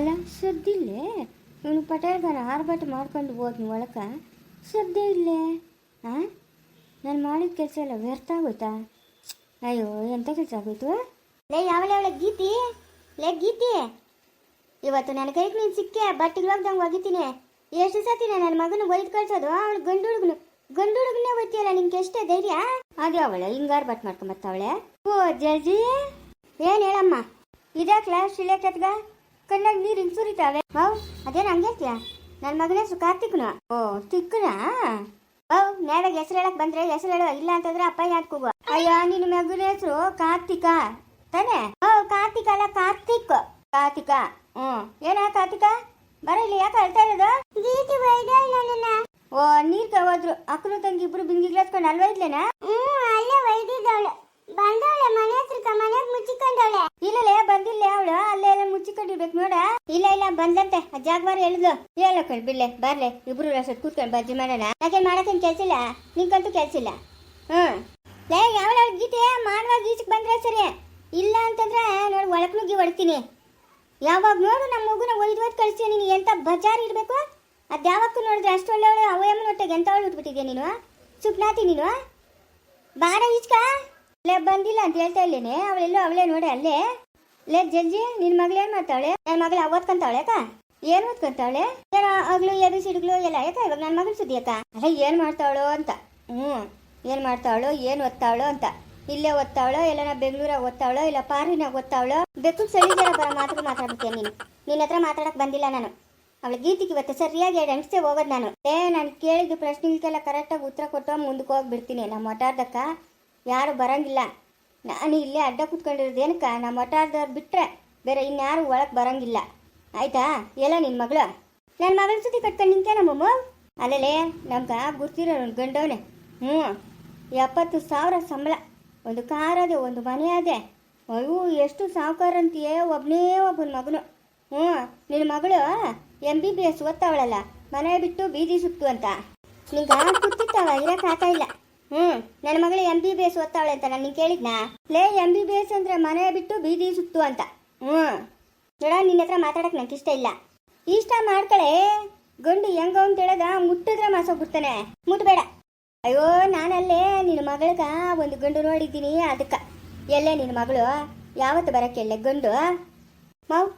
ಅಲ್ಲ ಸದ್ದಿಲ್ಲೇ ಇವನು ಪಟೇಲ್ಗಾರ ಆರ್ಭಟ ಮಾಡ್ಕೊಂಡು ಹೋದ್ನಿ ಒಳಕ. ಸದ್ದೇ ಇಲ್ಲೇ? ಹಾಂ ನಾನು ಮಾಡಿದ ಕೆಲಸ ಎಲ್ಲ ವ್ಯರ್ಥ ಆಗೋಯ್ತಾ? ಅಯ್ಯೋ ಎಂಥ ಕೆಲಸ ಆಗೋಯ್ತು? ಲೇ ಯಾವಳೆ ಅವಳ? ಗೀತಿ? ಲೇ ಗೀತಿ? ಇವತ್ತು ನನ್ನ ಕೈಗೆ ನೀನು ಸಿಕ್ಕೆ ಬಟ್ಟೆಗೆ ಹೋಗ್ದಂಗೆ ಒಗಿತೀನಿ. ಎಷ್ಟು ಸತಿ ನನ್ನ ಮಗನ ಒಯ್ದು ಕಳ್ಸೋದು? ಅವಳು ಗಂಡು ಹುಡುಗನು ಗಂಡು ಹುಡುಗನೇ ಒಯ್ತೀಯಲ್ಲ ನಿನ್ಗೆ ಎಷ್ಟೇ ಧೈರ್ಯ? ಅದೇ ಅವಳೆ ಹಿಂಗಾರು ಬಟ್ ಮಾಡ್ಕೊಂಬತ್ತವಳೆ ಓ ಜಲ್ಜಿ ಏನ್ ಹೇಳಮ್ಮ? ಇದಾಕ್ಲ ಶಿಲೆಕತ್ಗ ಕಣ್ಣಾಗ ನೀರು ಹಿಂಗ್ ಸುರಿತಾವೆ. ಮಾವು ಅದೇ ನಂಗೆ ಹೇಳ್ತೀಯ ನನ್ನ ಮಗನ ಹೆಸರು ಕಾರ್ತಿಕ್ನ ಓ ತಿಕ್ಕನ? ಓ ನ್ಯಾಯಾಗ ಹೆಸರು ಹೇಳಕ್ ಬಂದ್ರೆ ಹೆಸರು ಹೇಳುವ ಇಲ್ಲ ಅಂತಂದ್ರೆ ಅಪ್ಪ ಯಾಕೆ ಕೂಗುವ ಅಯ್ಯ ನಿನ್ನ ಮಗನ ಹೆಸರು ಕಾರ್ತಿಕ. ತಾನೆ? ಓ ಕಾರ್ತಿಕ ಅಲ್ಲ ಕಾರ್ತಿಕ್. ಕಾರ್ತಿಕ. ಹ್ಮ್. ಏನ ಕಾರ್ತಿಕ? ಬರ ಇಲ್ಲಿ ಯಾಕೆ ಅಳ್ತಾ ಇರೋದು? ಗೀತಿ ಓ ನೀರ್ ಹೋದ್ರು ಅಕ್ಕನು ತಂಗಿ ಇಬ್ರು ಬಿಂದಿಗ್ಲಾಸ್ಕೊಂಡು ಅಲ್ವಾ ಇದ್ಲೇನಾ? ಹ್ಮ್ ಅಲ್ಲೇ ಒಯ್ದಿದ್ದವಳು ಬಂದವಳೆ ಮನೆ ಹತ್ರಕ್ಕ ಮನೆಗ್ ಮುಚ್ಚಿಕೊಂಡವಳೆ ಇಲ್ಲಲೇ ಬಂದಿಲ್ಲ ಅವಳು ಅಲ್ಲೇ ಎಲ್ಲ ಮುಚ್ಚಿಕೊಂಡಿರ್ಬೇಕು ನೋಡ? ಇಲ್ಲ ಇಲ್ಲ, ಬಂದಂತೆ. ಜಾಗವಾರ ಎಳ್ದು. ಹೇಳ ಕಣ್, ಬಿಡ್ಲೆ, ಬರ್ಲೆ. ಇಬ್ರು ರಸ ಕೂತ್ಕೊಂಡು ಬಜ್ಜಿ ಮಾಡೋಣ. ಯಾಕೆ ಮಾಡಕ್ಕೇನು ಕೆಲ್ಸ ಇಲ್ಲ? ನಿಂಗಂತೂ ಕೆಲ್ಸ ಇಲ್ಲ. ಹ್ಮ್. ಲೇ, ಯಾವಳ ಗೀತೆ? ಮಾಡುವಾಗ ಗೀಚಕ್ ಬಂದ್ರೆ ಸರಿ. ಇಲ್ಲ ಅಂತಂದ್ರೆ, ನೋಡಿ, ಒಳಕ್ ನುಗ್ಗಿ ಹೊಡ್ತೀನಿ. ಯಾವಾಗ ನೋಡು ನಮ್ಮ ಮಗುನ ಒಯ್ದು ಒಯ್ದು ಕಳಿಸಿ ನೀನು. ಎಂತ ಬಜಾರ್ ಇರಬೇಕು ಅದು ಯಾವಕ್ಕೂ ನೋಡಿದ್ರೆ ಅಷ್ಟು ಒಳ್ಳೆಯವಳು ಅವಯಮ್ಮನ ಹೊಟ್ಟೆಗೆ ಒಳ್ಳೆ ಉಟ್ಬಿಟ್ಟಿದ್ಯಾ ನೀನು? ಸುಪ್ನಾತಿ ನೀನು? ಬಾರ ಈಚಕ? ಲೇ, ಬಂದಿಲ್ಲ ಅಂತ ಹೇಳ್ತಾ ಇಲ್ಲೇನೆ. ಅವಳೆಲ್ಲೋ ಅವಳೇ ನೋಡಿ, ಅಲ್ಲೇ. ಲೇ ಜಲ್ಜಿ, ನಿನ್ ಮಗಳು ಏನ್ ಮಾಡ್ತಾಳೆ ನನ್ನ ಮಗಳು ಓದ್ಕಂತಾಳೆ ಅಕ್ಕ? ಏನ್ ಓದ್ಕೊಂತಾವಳೆ? ಏನೋ ಆಗ್ಲು ಎ ಬಿ ಸಿಡ್ಗಳು ಎಲ್ಲ ಆಯ್ತ ಇವಾಗ ನನ್ನ ಮಗಳು ಸುದ್ದಿ ಅಕ್ಕ? ಅಲ್ಲ ಏನ್ ಮಾಡ್ತಾಳೋ ಅಂತ? ಹ್ಮ್. ಏನ್ ಮಾಡ್ತಾಳೋ ಏನ್ ಓದ್ತಾಳೋ ಅಂತ? ಇಲ್ಲೇ ಓದ್ತಾವಳೋ, ಇಲ್ಲ ಬೆಂಗಳೂರಾಗ ಓದ್ತಾವಳೋ, ಇಲ್ಲ ಪಾರಿನಾಗ ಓದ್ತಾವಳೋ? ಬೆಕ್ಕು ಸಳಿಜಾರ ಬರ ಮಾತ್ರ ಮಾತಾಡ್ತೀಯ ನೀನು? ನಿನ್ನ ಹತ್ರ ಮಾತಾಡಕ್ ಬಂದಿಲ್ಲ ನಾನು. ಅವಳ ಗೀತಿಗೆ ಇವತ್ತು ಸರಿಯಾಗಿ ಎರಡು ಅನಿಸ್ತೇ ಹೋಗೋದು ನಾನು. ಏ ನಾನು ಕೇಳಿದ ಪ್ರಶ್ನೆಗಳಿಗೆಲ್ಲ ಕರೆಕ್ಟಾಗಿ ಉತ್ತರ ಕೊಟ್ಟು ಮುಂದಕ್ಕೆ ಹೋಗ್ಬಿಡ್ತೀನಿ. ನಮ್ಮ ಒಟ್ಟಾರ್ದಕ್ಕ ಯಾರು ಬರಂಗಿಲ್ಲ. ನಾನು ಇಲ್ಲೇ ಅಡ್ಡ ಕುತ್ಕೊಂಡಿರೋದು ಏನಕ್ಕ? ನಮ್ಮ ಒಟ್ಟಾರ್ದವ್ರು ಬಿಟ್ಟರೆ ಬೇರೆ ಇನ್ಯಾರು ಒಳಗೆ ಬರಂಗಿಲ್ಲ. ಆಯ್ತಾ? ಎಲ್ಲ ನಿನ್ನ ಮಗಳು? ನನ್ನ ಮಗಳ ಸುದ್ದಿ ಕಟ್ಕೊಂಡು ನಿಂತೆ ನಮ್ಮಮ್ಮ ಅಲ್ಲಲೇ, ನಮ್ಗೆ ಗುರ್ತಿರೋ ಗಂಡವನೆ. ಹ್ಞೂ, ಎಪ್ಪತ್ತು ಸಾವಿರ ಸಂಬಳ. ಒಂದು ಕಾರ್ ಅದೆ ಒಂದು ಮನೆ ಅದೇ ಅಯ್ಯೋ, ಎಷ್ಟು ಸಾವುಕಾರ ಅಂತೀಯೇ ಒಬ್ಬನೇ ಒಬ್ಬನ ಮಗನು. ಹ್ಞೂ ನಿನ್ನ ಮಗಳು ಎಂ ಬಿ ಬಿ ಎಸ್ ಓದ್ತಾವಳಲ್ಲ, ಮನೆ ಬಿಟ್ಟು ಬೀದಿ ಸುತ್ತು ಅಂತ. ನಿಂಗೆ ಕೂತಿರ್ತಾವ ಇರೋಕ್ಕಾಗ್ತಾ ಇಲ್ಲ. ಹ್ಮ್, ನನ್ನ ಮಗಳು ಎಂ ಬಿ ಬಿ ಎಸ್ ಓದ್ತಾಳೆ ಅಂತ ನಾನು ಕೇಳಿದ್ನಾ? ಲೇ ಎಂ ಬಿ ಬಿ ಎಸ್ ಅಂದ್ರೆ ಮನೆ ಬಿಟ್ಟು ಬೀದಿ ಸುತ್ತು ಅಂತ. ಹ್ಮ್. ನೋಡ, ನಿನ್ನ ಹತ್ರ ಮಾತಾಡಕ್ ನಂಗೆ ಇಷ್ಟ ಇಲ್ಲ. ಇಷ್ಟ ಮಾಡ್ಕಳೆ, ಗಂಡು ಹೆಂಗ ಅಂತ ಹೇಳದ ಮುಟ್ಟಿದ್ರೆ ಮಾಸೋಗ್ಬಿಡ್ತಾನೆ ಮುಟ್ಬೇಡ. ಅಯ್ಯೋ, ನಾನಲ್ಲೇ ನಿನ್ನ ಮಗಳಗ ಒಂದು ಗಂಡು ನೋಡಿದ್ದೀನಿ ಅದಕ್ಕ. ಎಲ್ಲೇ ನಿನ್ನ ಮಗಳು? ಯಾವತ್ತು ಬರಕ್ಕೆ ಎಲ್ಲೇ ಗಂಡು? ಮಾವು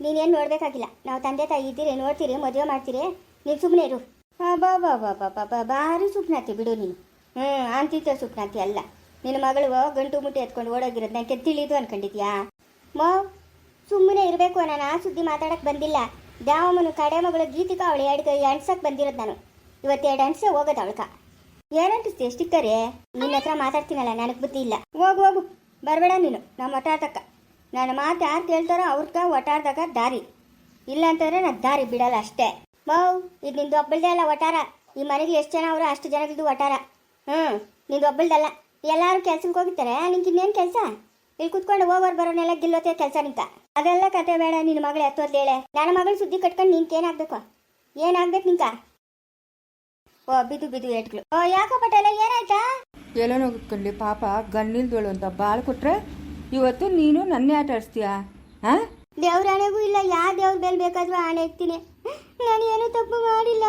ನೀನೇನು ನೋಡ್ಬೇಕಾಗಿಲ್ಲ. ನಾವು ತಂದೆ ತಾಯಿ ಇದ್ದೀರಿ, ನೋಡ್ತೀರಿ, ಮದುವೆ ಮಾಡ್ತೀರಿ. ನೀನು ಸುಮ್ಮನೆ ಇರು. ಬಾ ಬಾ ಬಾ ಬಾ ಬಾ ಬಾ, ಭಾರಿ ಸುಪ್ನಾತಿ ಬಿಡು ನೀನು. ಹ್ಞೂ ಅಂತಿದ್ದ ಸುಖಾಂತಿ ಅಲ್ಲ. ನಿನ್ನ ಮಗಳು ಗಂಟು ಮುಟ್ಟಿ ಎತ್ಕೊಂಡು ಓಡೋಗಿರೋದು ನನಗೆ ತಿಳಿದು ಅನ್ಕೊಂಡಿದ್ಯಾ? ಮಾ, ಸುಮ್ಮನೆ ಇರಬೇಕು, ನಾನು ಆ ಸುದ್ದಿ ಮಾತಾಡಕ್ಕೆ ಬಂದಿಲ್ಲ. ದ್ಯಾವಮ್ಮನ ಕಡೆ ಮಗಳು ಗೀತಿಕ ಅವಳು ಎರಡು ಎಣ್ಸಕ್ಕೆ ಬಂದಿರೋದು ನಾನು. ಇವತ್ತು ಎರಡು ಎಣ್ಸೆ ಹೋಗೋದು ಅವಳ್ಕ. ಏನಂಟಿಸ್ತೀಯ ಎಷ್ಟಿಕ್ಕರೆ ನಿನ್ನ ಹತ್ರ ಮಾತಾಡ್ತೀನಲ್ಲ, ನನಗೆ ಬುದ್ಧಿ ಇಲ್ಲ. ಹೋಗು ಹೋಗು. ಬರಬೇಡ ನೀನು ನಮ್ಮ ಒಟ್ಟಾಡ್ದಕ್ಕ ನನ್ನ ಮಾತು ಯಾರು ಕೇಳ್ತಾರೋ ಅವ್ರಕ ಒಟ್ಟಾಡ್ದಾಗ ದಾರಿ. ಇಲ್ಲ ಅಂತಂದ್ರೆ ನಾನು ದಾರಿ ಬಿಡಲ್ಲ ಅಷ್ಟೇ. ಮೌ, ಇದು ನಿಂದು ಒಬ್ಬಳದೇ ಅಲ್ಲ ಒಟ್ಟಾರ. ಈ ಮನೆಗೆ ಎಷ್ಟು ಜನ ಅವರು ಅಷ್ಟು ಜನಗಳದ್ದು ಒಟ್ಟಾರ. ಹ್ಞೂ ನಿಂದು ಒಬ್ಬಳ್ದಲ್ಲ ಎಲ್ಲರೂ ಕೆಲ್ಸಕ್ಕೆ ಹೋಗಿರ್ತಾರೆ. ನಿಂಗೆ ಇನ್ನೇನು ಕೆಲಸ? ಇಲ್ಲಿ ಕುತ್ಕೊಂಡು ಹೋಗೋರು ಬರೋನೆಲ್ಲ ಗಿಲ್ಲೋತೆ ಕೆಲಸ ನಿಂತ. ಅದೆಲ್ಲ ಕತೆ ಬೇಡ ನಿನ್ನ ಮಗಳು ಎತ್ತೋದ್ಲೇಳೆ ನನ್ನ ಮಗಳು ಸುದ್ದಿ ಕಟ್ಕೊಂಡು ನಿಂಗೆ ಏನಾಗಬೇಕು ಏನಾಗ್ಬೇಕು ನಿಂಕ ಓ ಬಿದು ಬಿದು ಏಟ್ಗಳು ಓ ಯಾಕೋ ಪಟೇಲ ಏನಾಯ್ತಾ? ಎಲ್ಲೋ ನೋಡ್ಕೊಳ್ಳಿ ಪಾಪ ಗಣ್ಣಿಲ್ದೋಳು ಅಂತ ಬಾಳ್ ಕೊಟ್ರೆ ಇವತ್ತು ನೀನು ನನ್ನೇ ಆಟ ಆಡಿಸ್ತೀಯಾ? ಹಾಂ? ದೇವ್ರ ಆಣೆಗೂ ಇಲ್ಲ ಯಾವ ದೇವ್ರ ಬೇಲ್ ಬೇಕಾದ್ರೂ ಆಣೆ ಇಕ್ತೀನಿ ನಾನು ಏನು ತಪ್ಪು ಮಾಡಿಲ್ಲ?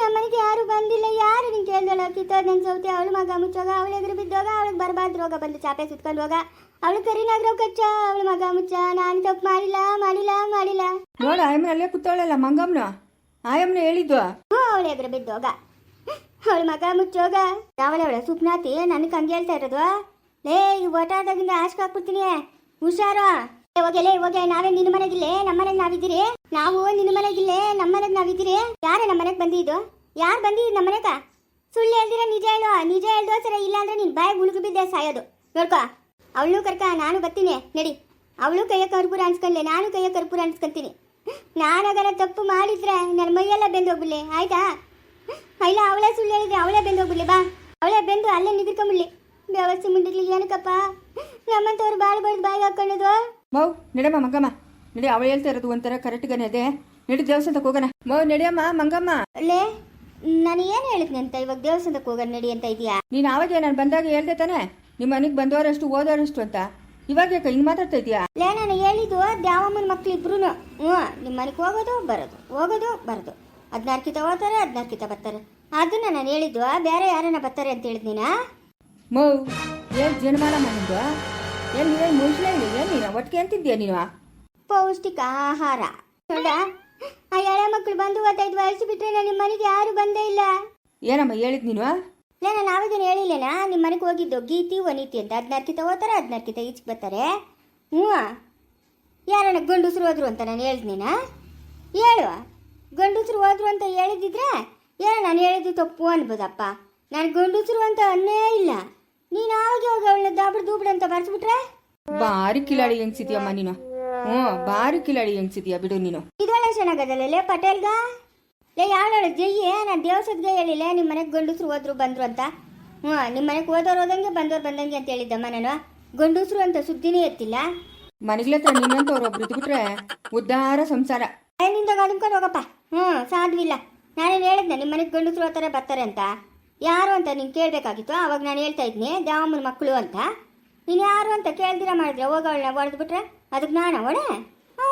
ನಮ್ಮನೆಗೆ ಯಾರು ಬಂದಿಲ್ಲ ಯಾರು ನಿನ್ ಕೇಳ್ದಳ ಕಿತ್ತೋದ್ ನನ್ನ ಸೌತಿ ಅವಳು ಮಗ ಮುಚ್ಚೋಗ ಅವಳು ಎದುರು ಬಿದ್ದೋಗ ಅವಳಿಗೆ ಬರಬಾರ್ದು ರೋಗ ಬಂದು ಚಾಪೆ ಸುತ್ಕೊಂಡು ಹೋಗ. ಅವಳು ಕರಿನಾಗ್ರವ್ ಕಚ್ಚ ಅವಳು ಮಗ ಮುಚ್ಚ ನಾನು ತಪ್ಪು ಮಾಡಿಲ್ಲ ಮಾಡಿಲ್ಲ ಮಾಡಿಲ್ಲ. ನೋಡು ಆಯಮ್ಮನ ಅಲ್ಲೇ ಕೂತಾವಳಲ್ಲ ಮಂಗಮ್ಮನ ಆಯಮ್ಮನ ಹೇಳಿದ್ದು ಹ್ಞೂ ಅವಳು ಎದುರು ಬಿದ್ದೋಗ. ಅವಳು ಮಗ ಮುಚ್ಚೋಗ. ಯಾವಳವಳ ಸುಪ್ನಾತಿ? ನನಗೆ ಹಂಗೆ ಹೇಳ್ತಾ ಇರೋದು? ಲೇ ಈ ಒಟಾದಾಗಿಂದ ಆಸ್ಕಾಕ್ಬಿಡ್ತೀನಿ ಹುಷಾರು. ಹೋಗೆಲೇ ಹೋಗೆ ನಾವೇ ನಿನ್ನ ಮನೆಗಿಲ್ಲೇ, ನಮ್ಮ ಮನೆಗೆ ನಾವಿದ್ದೀರಿ. ನಾವು ನಿನ್ನ ಮನೆಗಿಲ್ಲೇ, ನಮ್ಮ ಮನೆಗೆ ನಾವಿದ್ದೀರಿ. ಯಾರೇ ನಮ್ಮ ಮನೆಗೆ ಬಂದಿದ್ದು? ಯಾರು ಬಂದಿದ್ದು ನಮ್ಮ ಮನೆಗ? ಸುಳ್ಳು ಹೇಳ್ದಿರ ನಿಜ ಹೇಳು. ನಿಜ ಹೇಳ್ದೋ ಸರ ಇಲ್ಲ ಅಂದ್ರೆ ನಿನ್ ಬಾಯಿ ಉಳುಗು ಬಿದ್ದೆ ಸಾಯೋದು. ನೋಡ್ಕೋ. ಅವಳು ಕರ್ಕ, ನಾನು ಬರ್ತೀನಿ. ನಡಿ. ಅವಳು ಕೈಯ ಕರ್ಪೂರ ಅನ್ಸ್ಕೊಂಡ್ಲೆ, ನಾನು ಕೈಯ ಕರ್ಪೂರ ಅನ್ಸ್ಕೊಂತೀನಿ. ನಾನಾಗರ ತಪ್ಪು ಮಾಡಿದ್ರೆ ನನ್ನ ಮೈಯೆಲ್ಲ ಬೆಂದೋಗ್ಬಿಡ್ಲಿ. ಆಯ್ತಾ? ಇಲ್ಲ, ಅವಳೇ ಸುಳ್ಳು ಹೇಳಿದ್ರೆ ಅವಳೇ ಬೆಂದೋಗ್ಬಿಡ್ಲಿ. ಬಾ. ಅವಳೇ ಬೆಂದು ಅಲ್ಲೇ ನಿಗಿರ್ಕೊಂಬಿಡ್ಲಿ ವ್ಯವಸ್ಥೆ ಮುಂದಿರ್ಲಿ. ಏನಕ್ಕಪ್ಪ? ನಮ್ಮಂತವ್ರು ಬಾಳ ಬಡ್ದು ಬಾಯಿಗೆ ಹಾಕೊಳ್ಳೋದು ಮೌ ನಡಮ್ಮ ಮಂಗಮ್ಮ. ನಡಿ ಅವಳು ಹೇಳ್ತಾ ಇರೋದು ಒಂಥರ ಕರೆಕ್ಟ್ಗಾನೆ ಅದೇ ನಡಿ ದೇವಸ್ಥಾನಕ್ಕೆ ಹೋಗೋಣ. ಮೌ ನಡಿಯಮ್ಮ ಮಂಗಮ್ಮ. ಲೇ ನಾನು ಏನು ಹೇಳಿದ್ನಿ ಅಂತ ಇವಾಗ ದೇವಸ್ಥಾನಕ್ಕೆ ಹೋಗೋಣ ನಡಿ ಅಂತ ಇದೆಯಾ ನೀನು ಆವಾಗ ನಾನು ಬಂದಾಗ ಹೇಳ್ದೆ ತಾನೆ. ನಿಮ್ಮ ಮನೆಗೆ ಬಂದವರಷ್ಟು ಓದೋರಷ್ಟು ಅಂತ. ಇವಾಗ ಯಾಕೆ ಹಿಂಗೆ ಮಾತಾಡ್ತಾ ಇದೆಯಾ ಲೇ ನಾನು ಹೇಳಿದ್ದು ದ್ಯಾವಮ್ಮನ ಮಕ್ಳು ಇಬ್ರು ಹ್ಞೂ ನಿಮ್ಮ ಮನೆಗೆ ಹೋಗೋದು ಬರೋದು. ಹೋಗೋದು ಬರೋದು. ಹದಿನಾರು ಕಿತ ಹೋಗ್ತಾರೆ ಹದಿನಾರು ಕಿತ ಬರ್ತಾರೆ. ಅದನ್ನ ನಾನು ಹೇಳಿದ್ದು ಬೇರೆ ಯಾರನ್ನ ಬರ್ತಾರೆ ಅಂತ ಹೇಳಿದ್ನಿನ? ಮೌ ಏನು ಜನಮಾನ ನಿಂದು ಏನು ನೀವೇನು ಮುಂಚೆ ಇಲ್ಲ ಏನು ನೀನು? ಒಟ್ಟಿಗೆ ಅಂತಿದ್ದೀಯ ನೀನು? ಪೌಷ್ಟಿಕ ಆಹಾರ. ನೋಡ ಆ ಎಳೆ ಮಕ್ಕಳು ಬಂದು ಇವತ್ತೈದು ವರ್ಷ ನಾನು ನಿಮ್ಮ ಮನೆಗೆ ಯಾರು ಬಂದೇ ಇಲ್ಲ. ಏನಮ್ಮ ಹೇಳಿದ್ ನೀನು? ಲೇ ನಾನು ಆವಾಗೇನು ಹೇಳಿಲ್ಲೇನಾ ನಿಮ್ಮ ಮನೆಗೆ ಹೋಗಿದ್ದು ಗೀತಿ ಒನೀತಿ ಅಂತ. ಅದನ್ನ ಹದಿನಾರು ಕಿತ ಈಚೆಗೆ ಬರ್ತಾರೆ. ಹ್ಞೂ. ಯಾರನ್ನ ಗಂಡುಸರು ಹೋದ್ರು ಅಂತ ನಾನು ಹೇಳ್ತೀನ ಹೇಳು. ಗಂಡುಸರು ಹೋದ್ರು ಅಂತ ಹೇಳಿದ್ರೆ ಏನೋ ನಾನು ಹೇಳಿದ್ದು ತಪ್ಪು ಅನ್ಬೋದಪ್ಪ. ನಾನು ಗಂಡುಸರು ಅಂತ ಅನ್ನೇ ಇಲ್ಲ. ನೀನು ಆವಾಗ ಹೋಗಿ ಅವಳ ದಾಬಡ್ ದೂಬಡ್ ಅಂತ ಬರ್ಸ್ಬಿಟ್ರೆ ಬಾರಿ ಕಿಲಾಡಿ ಹೆಂಗ್ಸಿದ್ಯಮ್ಮ ನೀನು. ಹ್ಮ್ ಬಾರಿ ಕಿಲಾಡಿ ಹೆಂಗ್ಸಿದ್ಯಾ ಬಿಡು ನೀನು. ಇದೊಳ್ಳೆ ಚೆನ್ನಾಗದಲ್ಲ ಲೇ ಪಟೇಲ್ಗ? ಲೇ ಯಾವಳ ಜಯ್ಯೆ ನಾನು ದೇವಸದ್ಗೆ ಹೇಳಿಲ್ಲ ನಿಮ್ಮ ಮನೆಗೆ ಗಂಡಸ್ರು ಹೋದ್ರು ಬಂದ್ರು ಅಂತ. ಹ್ಞೂ ನಿಮ್ಮ ಮನೆಗೆ ಹೋದವ್ರು ಹೋದಂಗೆ ಬಂದವ್ರು ಬಂದಂಗೆ ಅಂತ ಹೇಳಿದ್ದಮ್ಮ ನಾನು. ಗಂಡಸ್ರು ಅಂತ ಸುದ್ದಿನೇ ಎತ್ತಿಲ್ಲ ಮನೆಗ್ಲ ಹತ್ರ ನಿನ್ನಂತವ್ರು ಒಬ್ರು ಇದ್ಬಿಟ್ರೆ ಉದ್ದಾರ ಸಂಸಾರ. ನಿಂದ ಅನ್ಕೊಂಡು ಹೋಗಪ್ಪ. ಹ್ಞೂ ಸಾಧ್ವಿಲ್ಲ ನಾನೇನು ಹೇಳಿದ್ನ ನಿಮ್ಮ ಮನೆಗೆ ಗಂಡಸ್ರು ಹೋಗ್ತಾರೆ ಬರ್ತಾರೆ ಅಂತ? ಯಾರು ಅಂತ ನೀನು ಕೇಳಬೇಕಾಗಿತ್ತು ಅವಾಗ ನಾನು ಹೇಳ್ತಾ ಇದ್ನಿ ದ್ಯಾವಮ್ಮನ ಮಕ್ಕಳು ಅಂತ. ನೀನು ಯಾರು ಅಂತ ಕೇಳ್ದಿರ ಮಾಡಿದ್ರೆ ಹೋಗೋಳನ್ನ ಹೊಡೆದ್ಬಿಟ್ರೆ ಅದಕ್ಕೆ ನಾನು ಒಡೆ ಹ್ಞೂ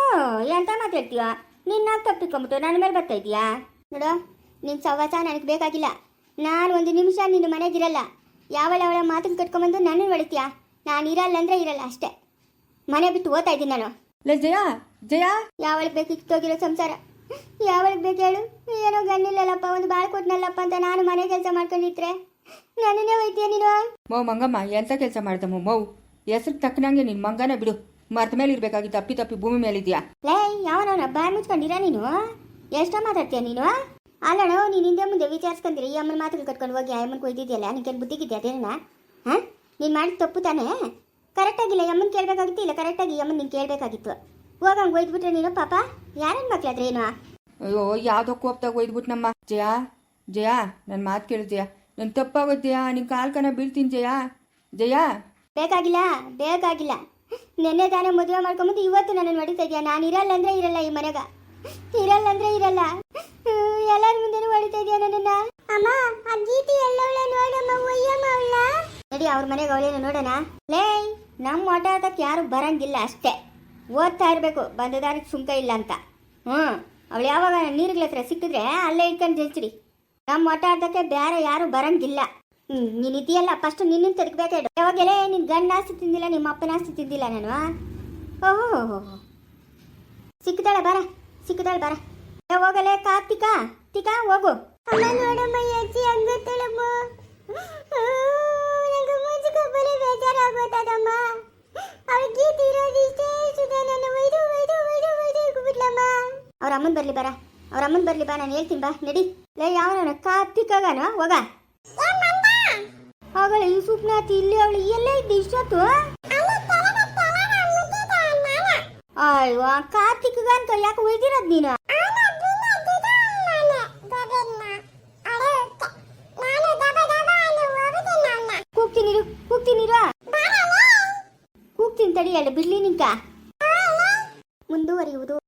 ಎಂತ ಮಾತಾಡ್ತೀವ ನಿನ್ನ ತಪ್ಪಿಕೊಂಬಿಟ್ಟು ನನ್ನ ಮೇಲೆ ಬರ್ತಾ ಇದೀಯಾ ನೋಡು ನಿನ್ನ ಸವಾಸ ನನಗೆ ಬೇಕಾಗಿಲ್ಲ. ನಾನು ಒಂದು ನಿಮಿಷ ನಿನ್ನ ಮನೆಗಿರಲ್ಲ ಯಾವಳ ಅವಳ ಮಾತನ್ನು ಕಟ್ಕೊಂಬಂದು ನಾನು ಹೊಡಿತೀಯಾ ನಾನು ಇರಲ್ಲ ಅಂದ್ರೆ ಇರಲ್ಲ ಅಷ್ಟೇ. ಮನೆ ಬಿಟ್ಟು ಓದ್ತಾ ಇದ್ದೀನಿ ನಾನು. ಲೇ ಜಯ ಜಯ. ಯಾವಳಿಗೆ ಬೇಕು ಕಿತ್ತೋಗಿರೋ ಸಂಸಾರ. ಯಾವಳಿಗೆ ಬೇಕು ಹೇಳು? ಏನೋ ಗಣ್ಣಿಲ್ಲಲ್ಲಪ್ಪ ಒಂದು ಬಾಳ್ ಕೊಟ್ಟನಲ್ಲಪ್ಪ ಅಂತ ನಾನು ಮನೆ ಕೆಲಸ ಮಾಡ್ಕೊಂಡಿದ್ರೆ. ನನ್ನನ್ನೇ ಹೋಯ್ತೀಯ ನೀನು? ಮೋ ಮಂಗಮ್ಮ ಎಂತ ಕೆಲಸ ಮಾಡ್ದಮ್ಮ ಮೌ? ಹೆಸರು ತಕ್ಕನಂಗೆ ನಿನ್ನ ಮಂಗನ ಬಿಡು. ಮರದ ಮೇಲೆ ಇರ್ಬೇಕಾಗಿತ್ತು ಅಪ್ಪಿ ತಪ್ಪಿ ಭೂಮಿ ಮೇಲಿದ್ಯಾ? ಲೇ ಯಾವನವನ ಬಾಯ್ ಮುಚ್ಕೊಂಡಿರ ನೀನು? ಎಷ್ಟೋ ಮಾತಾಡ್ತೀಯ ನೀನು? ಅಲ್ಲಣ್ಣ ನೀನು ಹಿಂದೆ ಮುಂದೆ ವಿಚಾರಿಸ್ಕೊಂತೀರಿ ಈ ಅಮ್ಮನ ಮಾತುಗಳು ಕಟ್ಕೊಂಡು ಹೋಗಿ ಅಮ್ಮನ ಕೊಯ್ದಿದ್ಯಲ್ಲ ನಿನ್ಗೇನು ಬುದ್ಧಿಗಿದ್ಯಾ ಅದೇನ ಹಾಂ? ನೀನು ಮಾಡಿದ ತಪ್ಪು ತಾನೇ? ಕರೆಕ್ಟಾಗಿಲ್ಲ ಯಮ್ಮನ ಅಮ್ಮನ ಕೇಳಬೇಕಾಗಿತ್ತು? ಇಲ್ಲ ಕರೆಕ್ಟಾಗಿ ಯಮ್ಮನ ಅಮ್ಮನ ನೀನು ಕೇಳಬೇಕಾಗಿತ್ತು? ಹೋಗಂಗೆ ಒಯ್ದ್ಬಿಟ್ರೆ ನೀನು ಪಾಪ? ಯಾರನ್ನ ಮಕ್ಳಾದ್ರೆ ಏನು? ಅಯ್ಯೋ ಯಾವುದೋ ಕೋಪ್ದಾಗ ಒಯ್ದ್ಬಿಟ್ನಮ್ಮ ಜಯ? ಜಯ ನನ್ನ ಮಾತು ಕೇಳು ಜಯ. ನನ್ನ ತಪ್ಪಾಗೋದು ಜಯ. ನಿನ್ನ ಕಾಲ್ ಕನ ಬೀಳ್ತೀನಿ ಜಯ. ಜಯ? ಬೇಕಾಗಿಲ್ಲ ಬೇಕಾಗಿಲ್ಲ. ನೆನ್ನೆ ತಾನೇ ಮದುವೆ ಮಾಡ್ಕೊಂಬಂದು ಇವತ್ತು ನನ್ನನ್ನು ಹೊಡಿತಾ ಇದೆಯಾ? ನಾನು ಇರಲ್ಲ ಅಂದ್ರೆ ಇರಲ್ಲ ಈ ಮನೆಗ. ಇರಲ್ಲ ಅಂದ್ರೆ ಇರಲ್ಲ. ಎಲ್ಲರ ಮುಂದೆ ಹೊಡಿತಾ ಇದೆಯಾ ನನ್ನ ಅಮ್ಮ ಆ ಗೀತಿ ಎಲ್ಲವಳೆ ನೋಡಮ್ಮ ಒಯ್ಯಮ್ಮ ಅವಳ ನಡಿ ಅವ್ರ ಮನೆಗೆ ಅವಳೇನು ನೋಡೋಣ? ಲೇ ನಮ್ಮ ಆಟ ಆಟಕ್ಕೆ ಯಾರು ಬರಂಗಿಲ್ಲ ಅಷ್ಟೇ. ಓದ್ತಾ ಇರಬೇಕು. ಬಂದ ದಾರಿಗೆ ಸುಂಕ ಇಲ್ಲ ಅಂತ. ಹ್ಞೂ. ಅವಳು ಯಾವಾಗ ನೀರುಗಳ ಹತ್ರ ಸಿಕ್ಕಿದ್ರೆ ಅಲ್ಲೇ ಇಟ್ಕೊಂಡು ಜಲ್ಚಿಡಿ. ನಮ್ಮ ಆಟ ಆಟಕ್ಕೆ ಬೇರೆ ಯಾರು ಬರಂಗಿಲ್ಲ. ನೀನು ಇದೆಯಲ್ಲ ಫಸ್ಟ್ ನಿನ್ನ ತೆಗ್ಬೇಕೆ ಯಾವಾಗೆಲ್ಲ ನಿನ್ನ ಗಂಡ ಆಸ್ತಿ ತಿಂದಿಲ್ಲ ನಿಮ್ಮ ಅಪ್ಪನ ಆಸ್ತಿ ತಿಂದಿಲ್ಲ ನಾನು ಓಹೋ ಸಿಕ್ಕಿದಾಳೆ, ಬರ. ಸಿಕ್ಕಿದಾಳೆ, ಬರ. ಹೋಗಲೇ ಕಾರ್ತಿಕ ತಿಕಾ ಹೋಗು. ಬೇಜಾರಾಗೋತದಮ್ಮ ಅವಳ ಗೀತಿ ಇರೋದು ಇಷ್ಟೇ ಸುಧಾ ನನ್ನ ಒಯ್ದು ಒಯ್ದು ಒಯ್ದು ಒಯ್ದು ಇಟ್ಬಿಟ್ಲಮ್ಮ ಅವ್ರ ಅಮ್ಮನ್ ಬರ್ಲಿ ಬರ. ಅವ್ರ ಅಮ್ಮನ್ ಬರ್ಲಿ ಬಾ, ನಾನು ಹೇಳ್ತೀನಿ ಬಾ. ನಡಿ. ಲೇ ಯಾವನ ಕಾರ್ತಿಕಾಗನ ಹೋಗ. ಅವಳ ಈ ಇಲ್ಲಿ ಅವಳು ಎಲ್ಲೇ ಇದ್ದ ಇಷ್ಟೊತ್ತು? ಅಯ್ಯೋ ಕಾರ್ತಿಕ್ಗ ಅಂತ ಯಾಕೆ ಒಯ್ದಿರೋದ್ ನೀನು? ಕೂಗ್ತೀನಿ ತಡಿ ಅಲ್ಲ ಬಿಡ್ಲಿ ನಿಂಕ ಮುಂದುವರಿಯುವುದು.